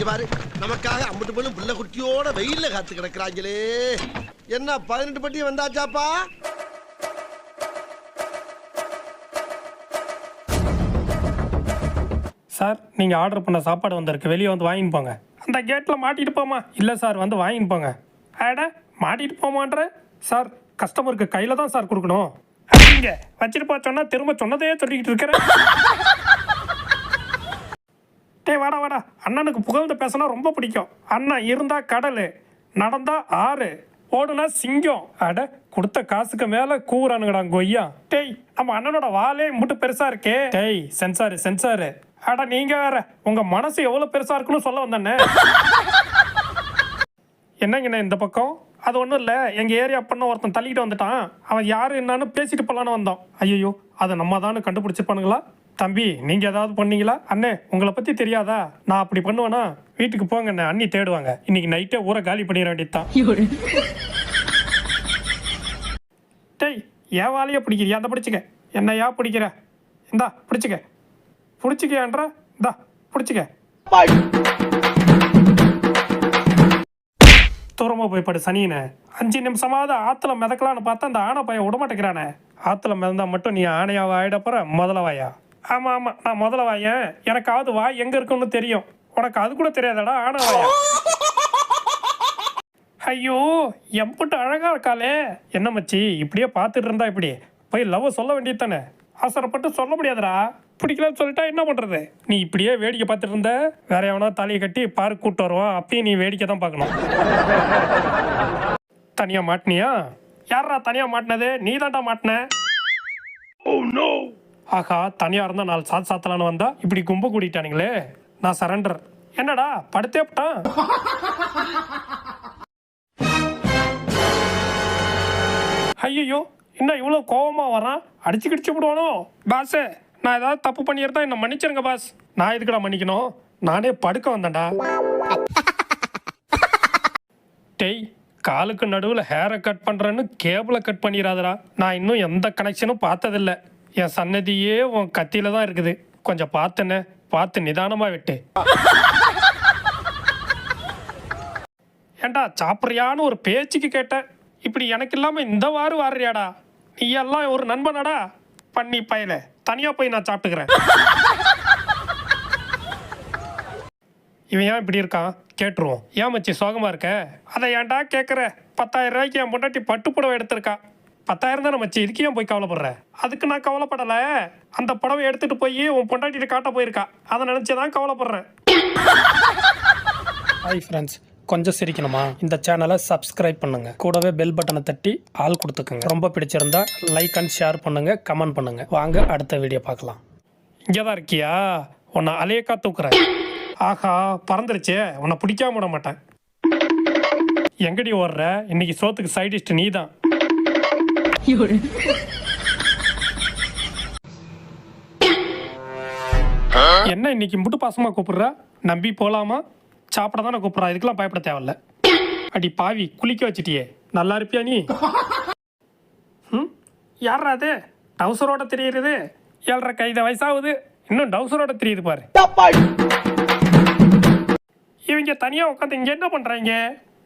இங்க பாரு நமக்காக அம்பட்டு பொண்ணு புள்ள குட்டியோட வெயில்ல காத்து கிடக்குறாங்களே. என்ன பதினெட்டு பட்டி வந்தாச்சாப்பா? சார் நீங்கள் ஆர்டர் பண்ண சாப்பாடு வந்திருக்கு. வெளியே வந்து வாங்கி போங்க. அந்த கேட்டில் மாட்டிட்டு போமா இல்லை சார் வந்து வாங்கி போங்க. அட மாட்டிட்டு போமான்ற? சார் கஸ்டமருக்கு கையில் தான் சார் கொடுக்கணும். அப்படிங்க வச்சுட்டு போ சொன்னா திரும்ப சொன்னதையே சொல்லிக்கிட்டு இருக்கிறேன். டே வாடா வாடா. அண்ணனுக்கு புகழ்ந்து பேசினா ரொம்ப பிடிக்கும். அண்ணன் இருந்தா கடல் நடந்தா ஆறு ஓடுனா சிங்கம். அட கொடுத்த காசுக்கு மேல கூறானுங்கடா கொய்யா. டேய் நம்ம அண்ணனோட வாலே முட்டு பெருசா இருக்கே. டேய் சென்சாரு சென்சாரு. அட நீங்க வேற உங்க மனசு எவ்வளவு பெருசா இருக்குன்னு சொல்ல வந்தேனே என்னங்கண்ணே இந்த பக்கம்? அது ஒன்றும் இல்லை எங்கள் ஏரியா பண்ண ஒருத்தன் தள்ளிக்கிட்டு வந்துட்டான். அவன் யார் என்னன்னு பேசிட்டு போகலான்னு வந்தோம் ஐயோ அதை நம்ம தானே கண்டுபிடிச்சிருப்பானுங்களா? தம்பி நீங்கள் ஏதாவது பண்ணீங்களா? அண்ணே உங்களை பற்றி தெரியாதா? நான் அப்படி பண்ணுவேனா? வீட்டுக்கு போங்க அண்ணே அண்ணி தேடுவாங்க. இன்னைக்கு நைட்டே ஊரை காலி பண்ணிட வேண்டியதுதான். டேய் ஏன் வாலியை பிடிக்கிறியா? அந்த பிடிச்சிக்க. என்னையா பிடிக்கிற? இந்தா பிடிச்சிக்க. பிடிச்சிக்கன்ற இந்தா பிடிச்சிக்க. தூரமா போய் படு சனியனே. அஞ்சு நிமிஷமாவது ஆத்துல மிதக்கலான்னு பார்த்தா அந்த ஆனை பையன் விடமாட்டேங்கிறானே ஆத்துல மிதந்தா மட்டும் நீ ஆனையாவா ஆயிடப்போற முதல வாயா ஆமாம் ஆமாம் நான் முதல்ல வாயேன். எனக்காவது வாய் எங்கே இருக்குன்னு தெரியும். உனக்கு அது கூட தெரியாதடா ஆனால் வாயா. ஐயோ எம்பிட்டு அழகாக இருக்காளே. என்ன மச்சி இப்படியே பார்த்துட்டு இருந்தா இப்படி? போய் லவ் சொல்ல வேண்டியது தானே? அவசரப்பட்டு சொல்ல முடியாதுடா. பிடிக்கலன்னு சொல்லிட்டா என்ன பண்ணுறது நீ இப்படியே வேடிக்கை பார்த்துட்டு இருந்த வேற எவனா தலையை கட்டி பார்க் கூட்டு வருவான் அப்பயும் நீ வேடிக்கை தான் பார்க்கணும். தனியாக மாட்டினியா? யாரா தனியாக மாட்டினது? நீ தான்டா மாட்டின oh, ஆஹா தனியாக இருந்தால் நாலு சாத்து சாத்தலான்னு வந்தா இப்படி கும்ப கூட்டிட்டானுங்களே நான் சரண்டர் என்னடா படுத்தே போட்டான். ஐயோ என்ன இவ்வளோ கோவமா வரான் அடிச்சு கிடிச்சு விடுவானோ? பாஸே நான் ஏதாவது தப்பு பண்ணியிருந்தா என்ன மன்னிச்சிருங்க பாஸ் நான் எதுக்குடா மன்னிக்கணும்? நானே படுக்க வந்தேன்டா. டேய் காலுக்கு நடுவில் ஹேரை கட் பண்ணுறேன்னு கேபிளை கட் பண்ணிடாதடா நான் இன்னும் எந்த கனெக்ஷனும் பார்த்ததில்ல. என் சன்னதியே உன் கத்தியில தான் இருக்குது. கொஞ்சம் பார்த்துனே பார்த்து நிதானமா விட்டு. ஏண்டா சாப்பிட்றியான்னு ஒரு பேச்சுக்கு கேட்டேன் இப்படி எனக்கு இல்லாமல் இந்த வாரு வாடுறியாடா நீ எல்லாம் ஒரு நண்பனாடா? பண்ணி பயல. தனியாக போய் நான் சாப்பிட்டுக்கிறேன். இவன் ஏன் இப்படி இருக்கான்? கேட்டுருவோம். ஏன் மச்சி சோகமா இருக்க? அதை ஏன்டா கேட்குற பத்தாயிரம் ரூபாய்க்கு என் பொண்டாட்டி பட்டு புடவை எடுத்திருக்கா. பத்தாயிரம் தானே மச்சி. இதுக்கு ஏன் போய் கவலைப்படுற? அதுக்கு நான் கவலைப்படலை. அந்த புடவை எடுத்துட்டு போய் உன் பொண்டாட்டிட்டு காட்ட போயிருக்கா. அதை நினச்சி தான் கவலைப்படுறேன். ஹாய் ஃப்ரெண்ட்ஸ் கொஞ்சம் சிரிக்கணுமா? இந்த சேனலை சப்ஸ்கிரைப் பண்ணுங்க. கூடவே பெல் பட்டனை தட்டி ஆள் கொடுத்துக்கோங்க. ரொம்ப பிடிச்சிருந்தா லைக் அண்ட் ஷேர் பண்ணுங்க கமெண்ட் பண்ணுங்க. வாங்க அடுத்த வீடியோ பார்க்கலாம். இங்கே தான் இருக்கியா? உன்னை அலையக்கா தூக்குறேன். ஆஹா பறந்துருச்சே. உன்னை பிடிக்காம விட மாட்டேன். எங்கடி ஓடுற? இன்னைக்கு சோத்துக்கு சைடிஸ்ட் நீ தான் 有人。என்ன இன்னைக்கு முட்டு பாசமா கூப்பிடுற? நம்பி போலாமா? சாப்பிட தானே கூப்பிட்றா? இதுக்கெல்லாம் பயப்பட தேவையில்ல. அடி பாவி குளிக்க வச்சிட்டியே. நல்லா இருப்பியா நீ? ம்? யாரா அது? டவுசரோட தெரியுறது? ஏழரை கைத வயசாகுது. இன்னும் டவுசரோட தெரியுது பாரு. இவங்க தனியா உட்காந்து இங்க என்ன பண்றாங்க?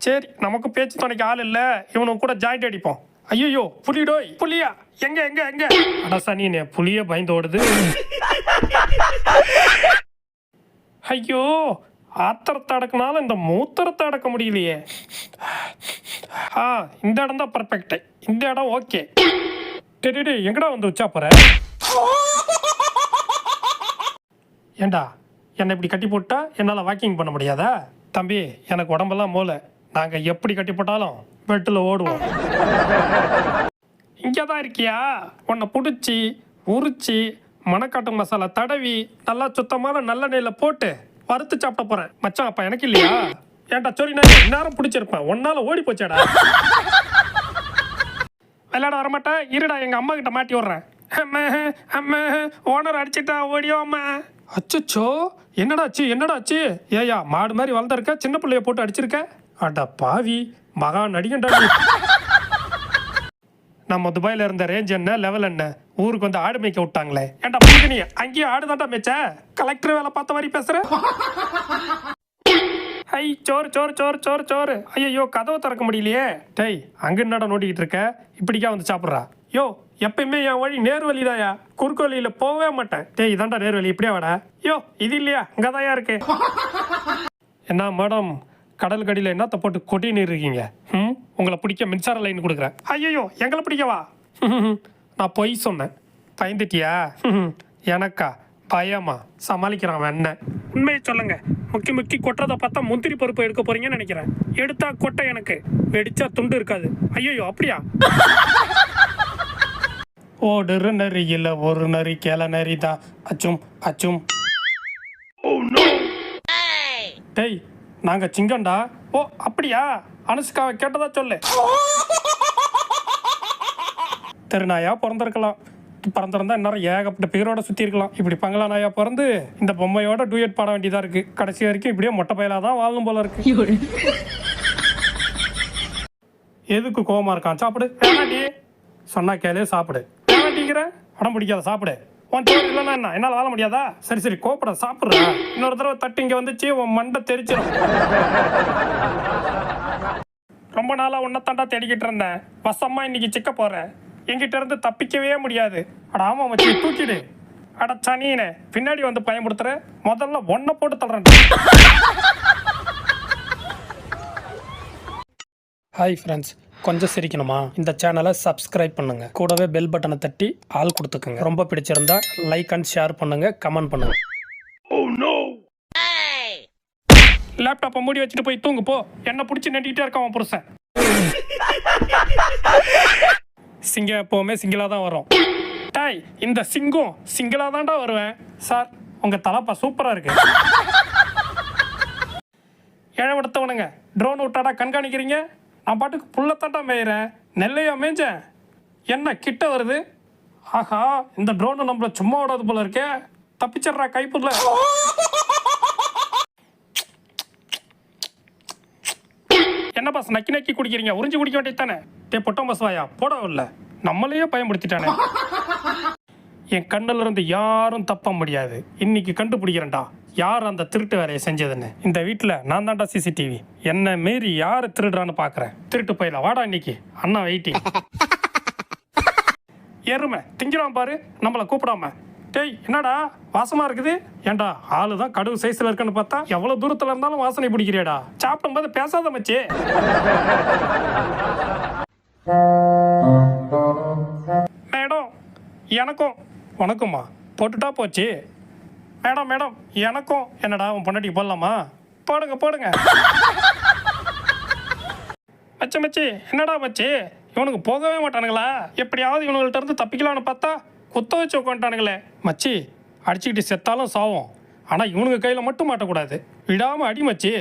சரி நமக்கு பேச்சு துணைக்கு ஆள் இல்ல. இவனுக்கு கூட ஜாயிண்ட் அடிப்போம். ஐயோ புலிடோய் புலியா. எங்க எங்க எங்க? அட புலிய பயந்து ஓடுது. ஐயோ ஆத்திரத்தை அடக்குனாலும் இந்த மூத்திரத்தை அடக்க முடியலையே. ஆ இந்த இடம் தான் பர்ஃபெக்ட் இந்த இடம் ஓகே டெடி எங்கடா வந்து வச்சா போற? ஏண்டா என்னை இப்படி கட்டி போட்டா என்னால் வாக்கிங் பண்ண முடியாதா? தம்பி எனக்கு உடம்பெல்லாம் மூளை. நாங்கள் எப்படி கட்டி போட்டாலும் பெட்டில் ஓடுவோம். இங்கே தான் இருக்கியா? உன்னை பிடிச்சி உரிச்சி மணக்காட்டு மசாலா தடவி நல்லா சுத்தமான நல்லெண்ணெயில் போட்டு வறுத்து சாப்பிட போகிறேன் மச்சான் அப்போ எனக்கு இல்லையா? ஏன்டா சரி நான் நேரம் பிடிச்சிருப்பேன். ஒன்னால ஓடி போச்சேடா. விளையாட வரமாட்டேன். இருடா எங்கள் அம்மா கிட்ட மாட்டி விட்றேன். அம்மா அம்மா ஓனர் அடிச்சிட்டா ஓடியோ அம்மா அச்சச்சோ என்னடா ஆச்சு என்னடா ஆச்சு? ஏயா மாடு மாதிரி வளர்ந்துருக்க சின்ன பிள்ளைய போட்டு அடிச்சிருக்க? அட பாவி. மகா நடிகன்டா நம்ம துபாயில இருந்த ரேஞ்ச் என்ன லெவல் என்ன? ஊருக்கு வந்து ஆடு மேய்க்க விட்டாங்களே. ஏன்டா புரியுது நீ அங்கேயும் ஆடு தான்டா மேய்ச்ச. கலெக்டர் வேலை பார்த்த மாதிரி பேசுற. ஐ சோறு சோறு சோறு சோறு சோறு. ஐயோ கதவை திறக்க முடியலையே. டேய் அங்க என்னடா நோண்டிக்கிட்டு இருக்க? இப்படிக்கா வந்து சாப்பிட்றா. யோ எப்பயுமே என் வழி நேர் வழிதாயா குறுக்கு வழியில போகவே மாட்டேன். டேய் இதான்டா நேர் வழி இப்படியே வாடா? யோ இது இல்லையா? இங்கதாயா இருக்கு. என்ன மேடம்? கடல் கடியில் என்னத்த போட்டு கொட்டின்னு இருக்கீங்க ம்? உங்களை பிடிக்க மின்சார லைன் கொடுக்குறேன். ஐயோ எங்களை பிடிக்கவா? நான் பொய் சொன்னேன். பயந்துட்டியா. எனக்கா? பயமா? சமாளிக்கிறான் என்ன உண்மையை சொல்லுங்க. முக்கி முக்கி கொட்டுறதை பார்த்தா முந்திரி பருப்பு எடுக்க போறீங்கன்னு நினைக்கிறேன். எடுத்தா கொட்டை எனக்கு. வெடிச்சா துண்டு இருக்காது. ஐயோ அப்படியா? ஓடுற நரியில் ஒரு நரி கேள நரி தான் அச்சும். அச்சும் டேய் நாங்க சிங்கம்டா ஓ அப்படியா? அனுஷ்காவை கேட்டதா சொல்லு. தெருநாயா பிறந்திருக்கலாம். பிறந்திருந்தா இன்னும் ஏகப்பட்ட பேரோட சுற்றி இருக்கலாம். இப்படி பங்களா நாயா பிறந்து இந்த பொம்மையோட டூயட் பாட வேண்டியதா இருக்கு. கடைசி வரைக்கும் இப்படியே மொட்டை பயலாக தான் வாழணும் போல இருக்கு. எதுக்கு கோவமா இருக்கான்? சாப்பிடு. சொன்னா கேளு சாப்பிடு. உடம்பு பிடிக்காத சாப்பிடு. உன் தேவை இல்லைன்னா என்ன? என்னால் வாழ முடியாதா? சரி சரி கோப்பட சாப்பிட்ற. இன்னொரு தடவை தட்டு இங்கே வந்துச்சு உன் மண்டை தெரிச்சிடும் ரொம்ப நாளாக உன்னைத்தாண்டா தேடிக்கிட்டு இருந்தேன். வசமா இன்னைக்கு சிக்க போகிறேன் எங்கிட்ட இருந்து தப்பிக்கவே முடியாது. அட ஆமாம் மச்சி தூக்கிடு. அட சனியனே பின்னாடி வந்து பயன்படுத்துற முதல்ல ஒன்றை போட்டு தள்ளுறேன் ஹாய் ஃப்ரெண்ட்ஸ் கொஞ்சம் சிரிக்கணுமா? இந்த சேனலை சப்ஸ்கிரைப் பண்ணுங்க. கூடவே பெல் பட்டனை தட்டி ஆள் கொடுத்துக்கோங்க. ரொம்ப பிடிச்சிருந்தா லைக் அண்ட் ஷேர் பண்ணுங்க கமெண்ட் பண்ணுங்க. லேப்டாப்பை மூடி வச்சுட்டு போய் தூங்கு போ. என்ன பிடிச்சி நட்டிக்கிட்டே இருக்கான் புருஷன். சிங்கம் எப்போவுமே சிங்கிளாக தான் வரும். டாய் இந்த சிங்கம் சிங்கிளாக தான்டா வருவேன். சார் உங்கள் தலப்பா சூப்பராக இருக்கு. ஏழப்படுத்தவனுங்க ட்ரோன் விட்டாடா கண்காணிக்கிறீங்க? நான் பாட்டுக்கு புள்ளத்தாட்டா மேயிறேன் நெல்லையா மேய்ஞ்சேன் என்ன கிட்ட வருது? ஆஹா இந்த ட்ரோனு நம்மள சும்மா விடாது போல இருக்கே. தப்பிச்சிடுறா கைப்புல. என்ன பாஸ் நக்கி நக்கி குடிக்கிறீங்க? உறிஞ்சு குடிக்க வேண்டியது தானே டே பொட்டம் பஸ் வாயா போட இல்ல நம்மளையே பயன்படுத்திட்டானே. என் கண்ணில் இருந்து யாரும் தப்ப முடியாது. இன்னைக்கு கண்டுபிடிக்கிறேன்டா. யார் அந்த திருட்டு வேலையை செஞ்சதுன்னு? இந்த வீட்டில் நான் தான்டா சிசிடிவி என்ன மீறி யார் திருடுறான்னு பார்க்குறேன் திருட்டு போயில வாடா இன்னைக்கு. அண்ணா வெயிட்டிங் எருமை திங்கிறான் பாரு. நம்மளை கூப்பிடாம. டேய் என்னடா? வாசமா இருக்குது? ஏன்டா ஆளு தான் கடுகு சைஸ்ல இருக்குன்னு பார்த்தா எவ்வளவு தூரத்துல இருந்தாலும் வாசனை பிடிக்கிறியாடா. சாப்பிடும் போது பேசாத மச்சி. மேடம் எனக்கும் உனக்குமா போட்டுட்டா போச்சு. மேடம் மேடம் எனக்கும் என்னடா உன் பொண்டாட்டிக்கு போடலாமா? போடுங்க போடுங்க. மச்சி மச்சி என்னடா மச்சி? இவனுக்கு போகவே மாட்டானுங்களா? எப்படியாவது இவனுங்கள்ட்ட இருந்து தப்பிக்கலாம்னு பார்த்தா குத்த வச்சு உட்காந்துட்டானுங்களே மச்சி அடிச்சுக்கிட்டு செத்தாலும் சாவும். ஆனால் இவனுங்க கையில் மட்டும் மாட்டக்கூடாது. விடாமல் அடி மச்சி.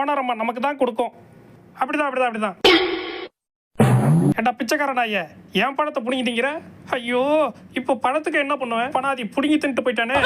ஓனரம்மா நமக்கு தான் கொடுக்கும். அப்படிதான் அப்படிதான் அப்படிதான். ஏண்டா பிச்சைக்காரன் ஐயா? என் பணத்தை புடுங்கிட்டீங்கிற? ஐயோ இப்போ பணத்துக்கு என்ன பண்ணுவேன்? பணம் அதை புடுங்கி தின்ட்டு போயிட்டானே.